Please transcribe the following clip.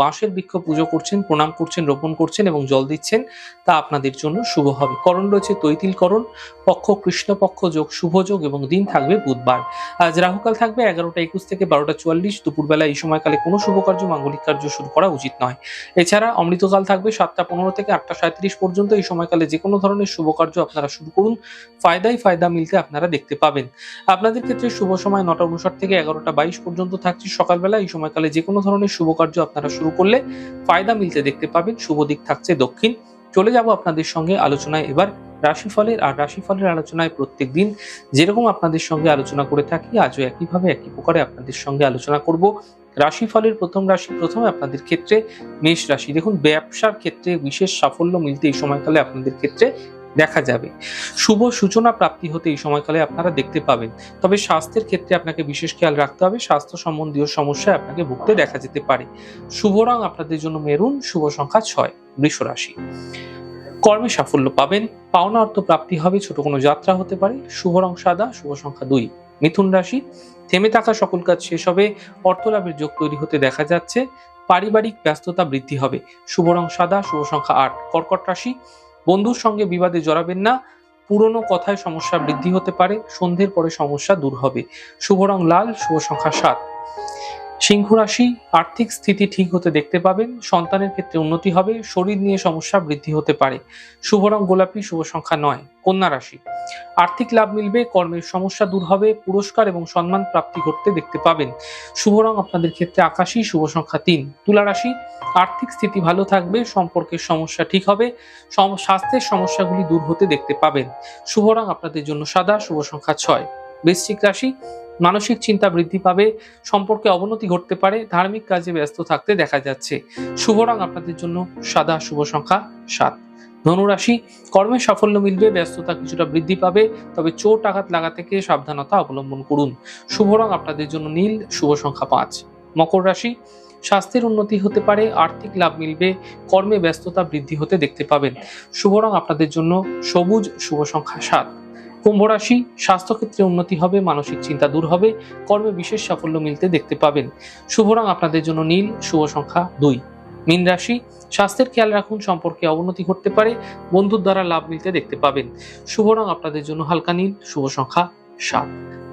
বাঁশের বৃক্ষ পুজো করছেন, প্রণাম করছেন, রোপণ করছেন এবং জল দিচ্ছেন, তা আপনাদের জন্য শুভ হবে। করণ রয়েছে তৈতিলকরণ পক্ষ কৃষ্ণপক্ষ যোগ শুভ যোগ এবং দিন থাকবে বুধবার। আজ রাহুকাল থাকবে এগারোটা একুশ থেকে বারোটা চুয়াল্লিশ, দুপুরবেলা এই সময়কালে কোনো শুভ কার্য, মাঙ্গলিক কার্য শুরু করা উচিত নয়। এছাড়া অমৃতকাল থাকবে সাতটা পনেরো থেকে আটটা সাঁত্রিশ পর্যন্ত, এই সময়কালে যে কোনো ধরনের শুভ কার্য আপনারা শুরু করুন ফায়দাই ফায়দা মিলতে আপনারা দেখতে পাবেন। আপনাদের ক্ষেত্রে শুভ সময় নটা উনষাট থেকে এগারোটা বাইশ পর্যন্ত থাকছে। সকালবেলা এই সময়কালে যে কোনো ধরনের শুভ কার্য আপনারা শুরু করলে ফায়দা মিলতে দেখতে পাবেন। শুভ দিক থাকছে দক্ষিণ। চলে যাব আপনাদের সঙ্গে আলোচনায় এবার। রাশিফলের আর রাশিফলের আলোচনায় প্রত্যেক দিন যেরকম আপনাদের সঙ্গে আলোচনা করে থাকি, আজও একইভাবে একই প্রকারে আপনাদের সঙ্গে আলোচনা করব। রাশিফলের প্রথম রাশি প্রথমে আপনাদের ক্ষেত্রে মেষ রাশি। দেখুন, ব্যবসার ক্ষেত্রে বিশেষ সাফল্য মিলতে এই সময়কালে আপনাদের ক্ষেত্রে দেখা যাবে। শুভ সূচনা প্রাপ্তি হতে এই সময়কালে আপনারা দেখতে পাবেন। তবে স্বাস্থ্যের ক্ষেত্রে আপনাকে বিশেষ খেয়াল রাখতে হবে। স্বাস্থ্য সম্বন্ধীয় সমস্যায় আপনাকে ভুগতে দেখা যেতে পারে। শুভ রং আপনাদের জন্য মেরুন, শুভ সংখ্যা ছয়, বৃষ রাশি। কর্মে সাফল্য পাবেন। পাওনা অর্থ প্রাপ্তি হবে, ছোট কোনো যাত্রা হতে পারে। শুভ রং সাদা, শুভ সংখ্যা দুই, মিথুন রাশি। থেমে থাকা সকল কাজ শেষ হবে। অর্থ লাভের যোগ তৈরি হতে দেখা যাচ্ছে। পারিবারিক ব্যস্ততা বৃদ্ধি হবে। শুভ রং সাদা, শুভ সংখ্যা আট, কর্কট রাশি। বন্ধুর সঙ্গে বিবাদে জড়াবেন না। পুরনো কথায় সমস্যা বৃদ্ধি হতে পারে, সন্ধ্যের পরে সমস্যা দূর হবে। শুভ রং লাল, শুভ সংখ্যা সাত। সিংহ রাশি, আর্থিক স্থিতি ঠিক হতে দেখতে পাবেন, সন্তানের ক্ষেত্রে উন্নতি হবে, শরীর নিয়ে সমস্যা বৃদ্ধি হতে পারে। শুভ রং গোলাপি, শুভ সংখ্যা নয়, কন্যা রাশি। আর্থিক লাভ মিলবে, কর্মের সমস্যা দূর হবে, পুরস্কার এবং সম্মান প্রাপ্তি ঘটতে দেখতে পাবেন। শুভ রং আপনাদের ক্ষেত্রে আকাশী, শুভ সংখ্যা তিন। তুলা রাশি, আর্থিক স্থিতি ভালো থাকবে, সম্পর্কের সমস্যা ঠিক হবে স্বাস্থ্যের সমস্যাগুলি দূর হতে দেখতে পাবেন। শুভ রং আপনাদের জন্য সাদা, শুভ সংখ্যা ছয়। বৃশ্চিক রাশি মানসিক চিন্তা বৃদ্ধি পাবে, সম্পর্কে অবনতি ঘটতে পারে, ধার্মিক কাজে ব্যস্ত থাকতে দেখা যাচ্ছে। শুভ রং আপনাদের জন্য সাদা শুভ সংখ্যা সাত। ধনুরাশি, কর্মে সাফল্য মিলবে, ব্যস্ততা কিছুটা বৃদ্ধি পাবে, তবে চোট আঘাত লাগা থেকে সাবধানতা অবলম্বন করুন। শুভ রং আপনাদের জন্য নীল, শুভ সংখ্যা পাঁচ। মকর রাশি, স্বাস্থ্যের উন্নতি হতে পারে, আর্থিক লাভ মিলবে, কর্মে ব্যস্ততা বৃদ্ধি হতে দেখতে পাবেন। শুভ রং আপনাদের জন্য সবুজ, শুভ সংখ্যা সাত। কুম্ভ রাশি স্বাস্থ্যক্ষেত্রে উন্নতি হবে, মানসিক চিন্তা দূর হবে, কর্মে বিশেষ সাফল্য মিলতে দেখতে পাবেন। শুভ রং আপনাদের জন্য নীল, শুভ সংখ্যা দুই। মীন রাশি, স্বাস্থ্যের খেয়াল রাখুন, সম্পর্কে অবনতি ঘটতে পারে, বন্ধুর দ্বারা লাভ মিলতে দেখতে পাবেন। শুভ রং আপনাদের জন্য হালকা নীল, শুভ সংখ্যা সাত।